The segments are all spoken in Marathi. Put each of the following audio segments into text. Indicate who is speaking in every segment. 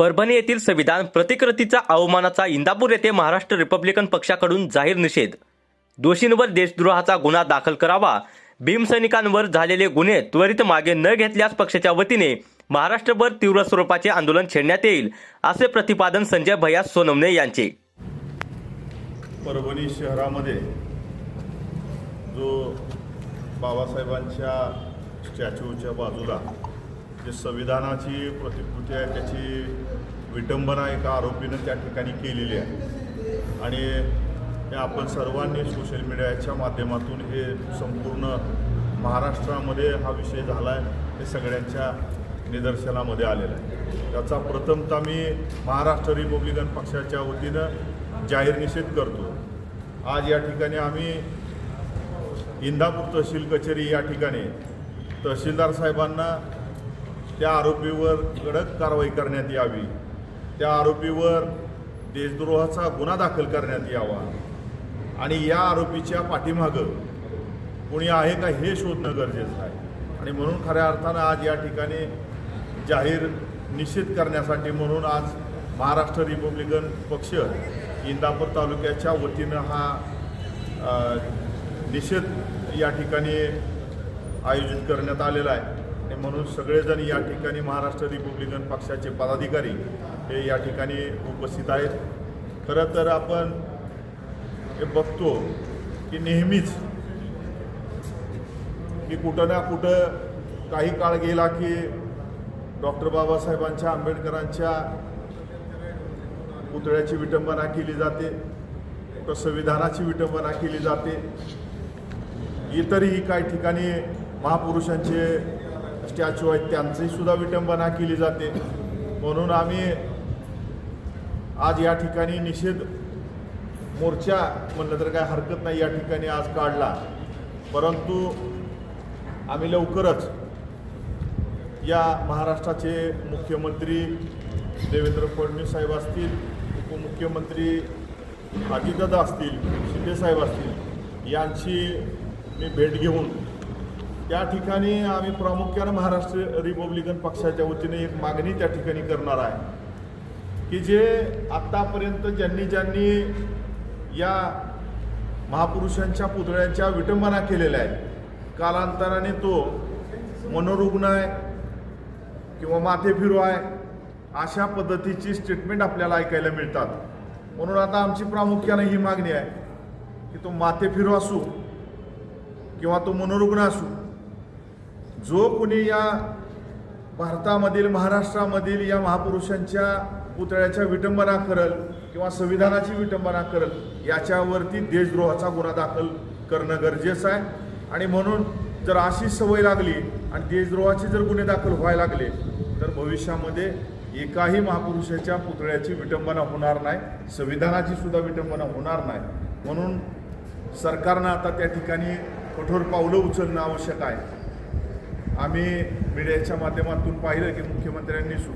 Speaker 1: परभणी येथील संविधान प्रतिकृतीचा अवमानाचा इंदापूर येथे महाराष्ट्र रिपब्लिकन पक्षाकडून जाहीर निषेध. दोषींवर देशद्रोहाचा गुन्हा दाखल करावा. भीमसैनिकांवर झालेले गुन्हे त्वरित मागे न घेतल्यास पक्षाच्या वतीने महाराष्ट्रभर तीव्र स्वरूपाचे आंदोलन छेडण्यात येईल असे प्रतिपादन संजय भैया सोनवणे यांचे.
Speaker 2: परभणी शहरामध्ये जो बाबासाहेबांच्या स्टॅच्यूच्या बाजूला जे संविधानाची प्रतिकृती आहे त्याची विटंबना एका आरोपीनं त्या ठिकाणी केलेली आहे. आणि हे आपण सर्वांनी सोशल मीडियाच्या माध्यमातून हे संपूर्ण महाराष्ट्रामध्ये हा विषय झाला आहे हे सगळ्यांच्या निदर्शनामध्ये आलेला आहे. त्याचा प्रथमतः मी महाराष्ट्र रिपब्लिकन पक्षाच्या वतीनं जाहीर निषेध करतो. आज या ठिकाणी आम्ही इंदापूर तहसील कचेरी या ठिकाणी तहसीलदार साहेबांना त्या आरोपीवर कडक कारवाई करण्यात यावी. त्या आरोपीवर देशद्रोहाचा गुन्हा दाखल करण्यात यावा. आणि या आरोपीच्या पाठीमागं कोणी आहे का हे शोधणं गरजेचं आहे. आणि म्हणून खऱ्या अर्थानं आज या ठिकाणी जाहीर निषेध करण्यासाठी म्हणून आज महाराष्ट्र रिपब्लिकन पक्ष इंदापूर तालुक्याच्या वतीनं हा निषेध या ठिकाणी आयोजित करण्यात आलेला आहे. आणि म्हणून सगळेजण या ठिकाणी महाराष्ट्र रिपब्लिकन पक्षाचे पदाधिकारी हे या ठिकाणी उपस्थित आहेत. खरं तर आपण हे बघतो की नेहमीच की कुठं ना कुठं काही काळ गेला की डॉक्टर बाबासाहेबांच्या आंबेडकरांच्या पुतळ्याची विटंबना केली जाते कुठं संविधानाची विटंबना केली जाते. इतरही काही ठिकाणी महापुरुषांचे स्टॅच्यू आहेत त्यांची सुद्धा विटंबना केली जाते. म्हणून आम्ही आज या ठिकाणी निषेध मोर्चा म्हणलं तर काय हरकत नाही या ठिकाणी आज काढला. परंतु आम्ही लवकरच या महाराष्ट्राचे मुख्यमंत्री देवेंद्र फडणवीस साहेब असतील उपमुख्यमंत्री अजितदादा असतील शिंदेसाहेब असतील यांची मी भेट घेऊन त्या ठिकाणी आम्ही प्रामुख्यानं महाराष्ट्र रिपब्लिकन पक्षाच्या वतीने एक मागणी त्या ठिकाणी करणार आहे की जे आत्तापर्यंत ज्यांनी ज्यांनी या महापुरुषांच्या पुतळ्यांच्या विटंबना केलेल्या आहेत कालांतराने तो मनोरुग्ण आहे किंवा माथेफिरू आहे अशा पद्धतीची स्टेटमेंट आपल्याला ऐकायला मिळतात. म्हणून आता आमची प्रामुख्याने ही मागणी आहे की तो माथेफिरू असू किंवा तो मनोरुग्ण असू जो कोणी या भारतामधील महाराष्ट्रामधील या महापुरुषांच्या पुतळ्याच्या विटंबना करल किंवा संविधानाची विटंबना करल याच्यावरती देशद्रोहाचा गुन्हा दाखल करणं गरजेचं आहे. आणि म्हणून जर अशी सवय लागली आणि देशद्रोहाचे जर गुन्हे दाखल व्हायला लागले तर भविष्यामध्ये एकाही महापुरुषाच्या पुतळ्याची विटंबना होणार नाही संविधानाची सुद्धा विटंबना होणार नाही. म्हणून सरकारनं आता त्या ठिकाणी कठोर पावलं उचलणं आवश्यक आहे. आम्ही मीडियाच्या माध्यमातून पाहिलं की मुख्यमंत्र्यांनी सु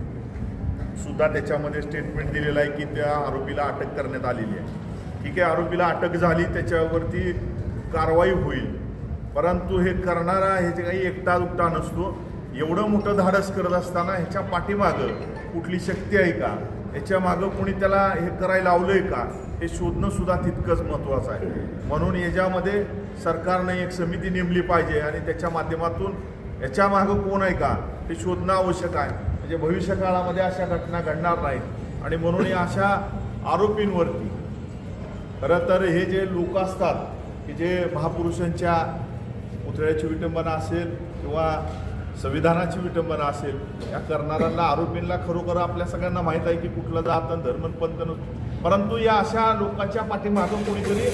Speaker 2: सुद्धा त्याच्यामध्ये स्टेटमेंट दिलेलं आहे की त्या आरोपीला अटक करण्यात आलेली आहे. ठीक आहे आरोपीला अटक झाली त्याच्यावरती कारवाई होईल. परंतु हे करणारा ह्याचे काही एकटा दुकटा नसतो. एवढं मोठं धाडस करत असताना ह्याच्या पाठीमागं कुठली शक्ती आहे का? ह्याच्या मागं कोणी त्याला हे करायला लावलंय का? हे शोधणंसुद्धा तितकंच महत्त्वाचं आहे. म्हणून याच्यामध्ये सरकारनं एक समिती नेमली पाहिजे आणि त्याच्या माध्यमातून याच्या मागं कोण आहे का? हे शोधणं आवश्यक आहे. म्हणजे भविष्य काळामध्ये अशा घटना घडणार नाहीत. आणि म्हणून अशा आरोपींवरती खरं तर हे जे लोक असतात की जे महापुरुषांच्या पुतळ्याची विटंबना असेल किंवा संविधानाची विटंबना असेल या करणाऱ्यांना आरोपींना खरोखर आपल्या सगळ्यांना माहीत आहे की कुठलं जात आणि धर्म नसतो. परंतु या अशा लोकांच्या पाठीमागं कोणीतरी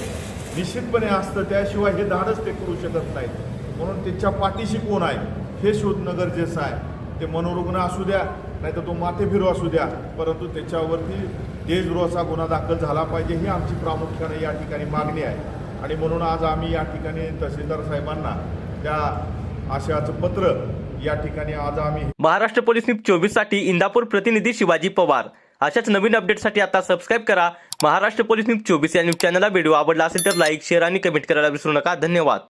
Speaker 2: निश्चितपणे असतं. त्याशिवाय हे धाडच ते करू शकत नाहीत. म्हणून त्यांच्या पाठीशी कोण आहे हे शोधणं गरजेचं आहे ते मनोरुग्ण असू द्या नाही तर तो माथेफिरू असू द्या परंतु त्याच्यावरती देशद्रोहाचा गुन्हा दाखल झाला पाहिजे ही आमची प्रामुख्याने या ठिकाणी मागणी आहे. आणि म्हणून आज आम्ही या ठिकाणी तहसीलदार साहेबांना त्या आशयाचं पत्र या ठिकाणी आज आम्ही
Speaker 1: महाराष्ट्र पोलीस न्यूज चोवीससाठी इंदापूर प्रतिनिधी शिवाजी पवार. अशाच नवीन अपडेटसाठी आता सबस्क्राईब करा. महाराष्ट्र पोलीस न्यूज चोवीस या न्यूज चॅनलला व्हिडिओ आवडला असेल तर लाईक शेअर आणि कमेंट करायला विसरू नका. धन्यवाद.